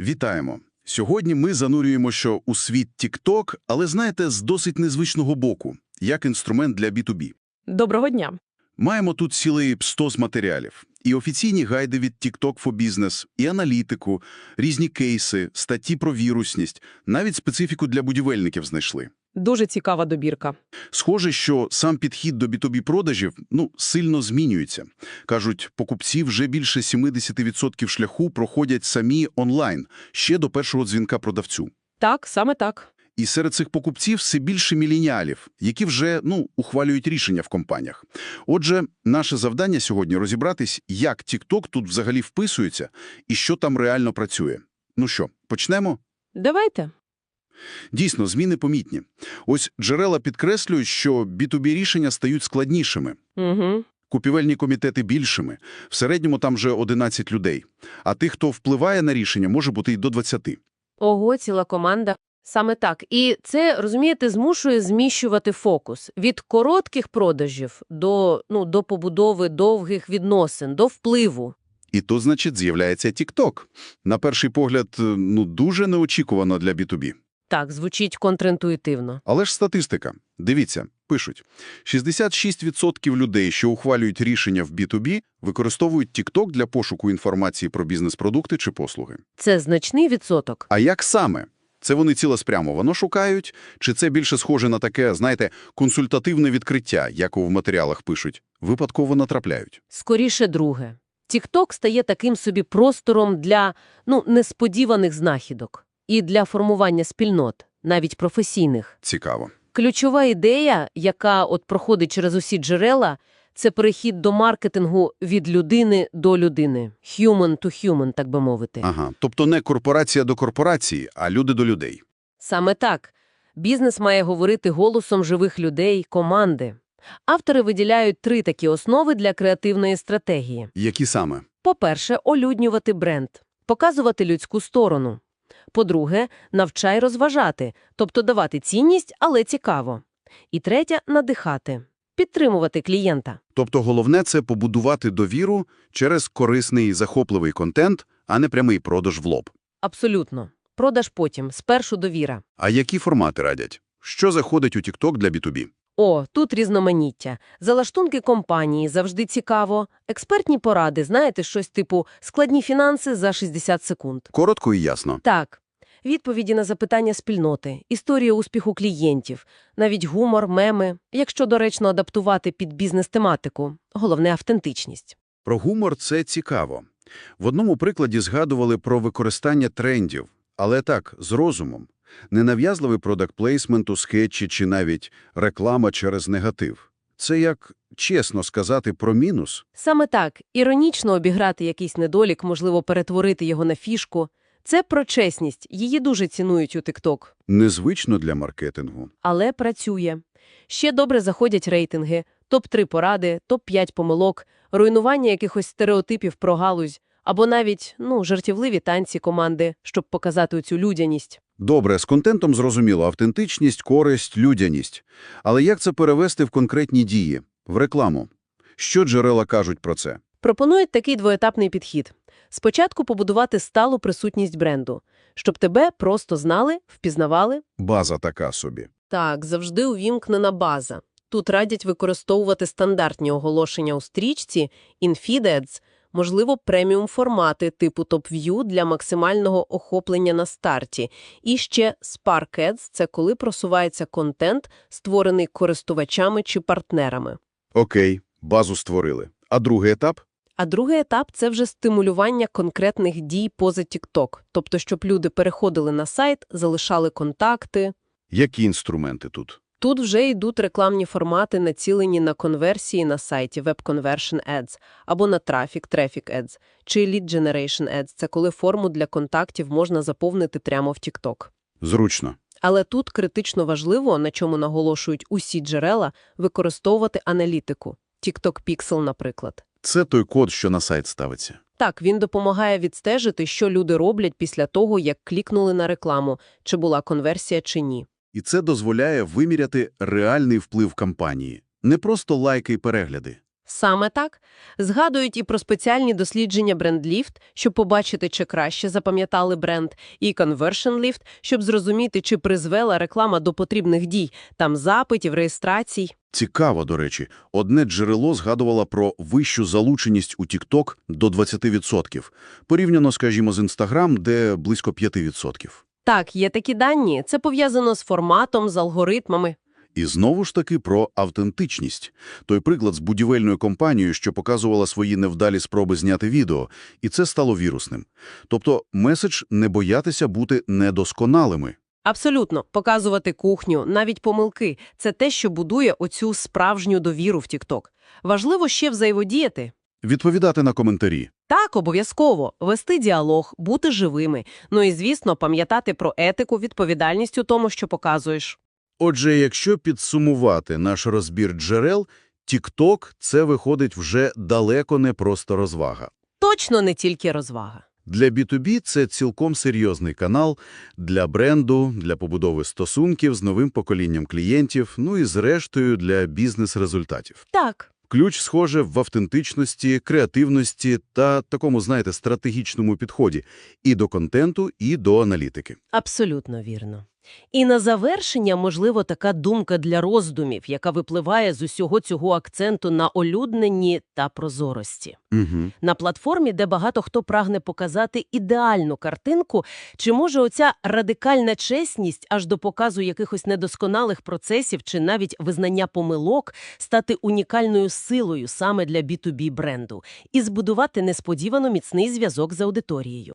Вітаємо! Сьогодні ми занурюємо, що у світ TikTok, але знаєте, з досить незвичного боку, як інструмент для B2B. Доброго дня. Маємо тут цілий пстос матеріалів. І офіційні гайди від TikTok for Business, і аналітику, різні кейси, статті про вірусність, навіть специфіку для будівельників знайшли. Дуже цікава добірка. Схоже, що сам підхід до B2B продажів ну, сильно змінюється. Кажуть, покупці вже більше 70% шляху проходять самі онлайн, ще до першого дзвінка продавцю. Так, саме так. І серед цих покупців все більше міленіалів, які вже ну, ухвалюють рішення в компаніях. Отже, наше завдання сьогодні розібратись, як TikTok тут взагалі вписується і що там реально працює. Ну що, почнемо? Давайте. Дійсно, зміни помітні. Ось джерела підкреслюють, що B2B-рішення стають складнішими, Угу. купівельні комітети більшими. В середньому там вже 11 людей. А тих, хто впливає на рішення, може бути й до 20. Ого, ціла команда. Саме так. І це, розумієте, змушує зміщувати фокус від коротких продажів до, ну, до побудови довгих відносин, до впливу. І то, значить, з'являється TikTok. На перший погляд, е, ну, дуже неочікувано для B2B. Так, звучить контрінтуїтивно. Але ж статистика. Дивіться, пишуть. 66% людей, що ухвалюють рішення в B2B, використовують TikTok для пошуку інформації про бізнес-продукти чи послуги. Це значний відсоток. А як саме? Це вони цілеспрямовано шукають? Чи це більше схоже на таке, знаєте, консультативне відкриття, як у в матеріалах пишуть? Випадково натрапляють. Скоріше друге. TikTok стає таким собі простором для, ну, несподіваних знахідок. І для формування спільнот, навіть професійних. Цікаво. Ключова ідея, яка от проходить через усі джерела, це перехід до маркетингу від людини до людини. Human to human, так би мовити. Ага. Тобто не корпорація до корпорації, а люди до людей. Саме так. Бізнес має говорити голосом живих людей, команди. Автори виділяють три такі основи для креативної стратегії. Які саме? По-перше, олюднювати бренд, показувати людську сторону. По-друге, навчай розважати, тобто давати цінність, але цікаво. І третє – надихати, підтримувати клієнта. Тобто головне – це побудувати довіру через корисний і захопливий контент, а не прямий продаж в лоб. Абсолютно. Продаж потім, спершу довіра. А які формати радять? Що заходить у TikTok для B2B? О, тут різноманіття. Залаштунки компанії завжди цікаво. Експертні поради, знаєте, щось типу «складні фінанси за 60 секунд». Коротко і ясно. Так. Відповіді на запитання спільноти, історія успіху клієнтів, навіть гумор, меми, якщо доречно адаптувати під бізнес-тематику. Головне – автентичність. Про гумор це цікаво. В одному прикладі згадували про використання трендів, але так, з розумом. Ненав'язливий продакт-плейсмент у скетчі чи навіть реклама через негатив. Це як, чесно сказати, про мінус. Саме так, іронічно обіграти якийсь недолік, можливо, перетворити його на фішку. Це про чесність, її дуже цінують у TikTok. Незвично для маркетингу. Але працює. Ще добре заходять рейтинги, топ-3 поради, топ-5 помилок, руйнування якихось стереотипів про галузь, або навіть, ну, жартівливі танці команди, щоб показати цю людяність. Добре, з контентом зрозуміло – автентичність, користь, людяність. Але як це перевести в конкретні дії, в рекламу? Що джерела кажуть про це? Пропонують такий двоетапний підхід. Спочатку побудувати сталу присутність бренду, щоб тебе просто знали, впізнавали. База така собі. Так, завжди увімкнена база. Тут радять використовувати стандартні оголошення у стрічці, in-feed можливо, преміум-формати типу топ-в'ю для максимального охоплення на старті. І ще Spark Ads – це коли просувається контент, створений користувачами чи партнерами. Окей, базу створили. А другий етап? А другий етап – це вже стимулювання конкретних дій поза TikTok, тобто щоб люди переходили на сайт, залишали контакти. Які інструменти тут? Тут вже йдуть рекламні формати, націлені на конверсії на сайті Web Conversion Ads або на трафік Traffic Ads, чи Lead Generation Ads – це коли форму для контактів можна заповнити прямо в TikTok. Зручно. Але тут критично важливо, на чому наголошують усі джерела, використовувати аналітику. TikTok Pixel, наприклад. Це той код, що на сайт ставиться. Так, він допомагає відстежити, що люди роблять після того, як клікнули на рекламу, чи була конверсія чи ні. І це дозволяє виміряти реальний вплив кампанії. Не просто лайки і перегляди. Саме так. Згадують і про спеціальні дослідження BrandLift, щоб побачити, чи краще запам'ятали бренд, і ConversionLift, щоб зрозуміти, чи призвела реклама до потрібних дій, там запитів, реєстрацій. Цікаво, до речі, одне джерело згадувало про вищу залученість у TikTok до 20%, порівняно, скажімо, з Instagram, де близько 5%. Так, є такі дані. Це пов'язано з форматом, з алгоритмами. І знову ж таки про автентичність. Той приклад з будівельною компанією, що показувала свої невдалі спроби зняти відео, і це стало вірусним. Тобто меседж не боятися бути недосконалими. Абсолютно. Показувати кухню, навіть помилки – це те, що будує оцю справжню довіру в TikTok. Важливо ще взаємодіяти. Відповідати на коментарі. Так, обов'язково. Вести діалог, бути живими. Ну і, звісно, пам'ятати про етику, відповідальність у тому, що показуєш. Отже, якщо підсумувати наш розбір джерел, TikTok – це виходить вже далеко не просто розвага. Точно не тільки розвага. Для B2B це цілком серйозний канал для бренду, для побудови стосунків з новим поколінням клієнтів, ну і зрештою для бізнес-результатів. Так. Ключ, схоже, в автентичності, креативності та такому, знаєте, стратегічному підході і до контенту, і до аналітики. Абсолютно вірно. І на завершення, можливо, така думка для роздумів, яка випливає з усього цього акценту на олюдненні та прозорості. Угу. На платформі, де багато хто прагне показати ідеальну картинку, чи може оця радикальна чесність аж до показу якихось недосконалих процесів чи навіть визнання помилок стати унікальною силою саме для B2B бренду і збудувати несподівано міцний зв'язок з аудиторією.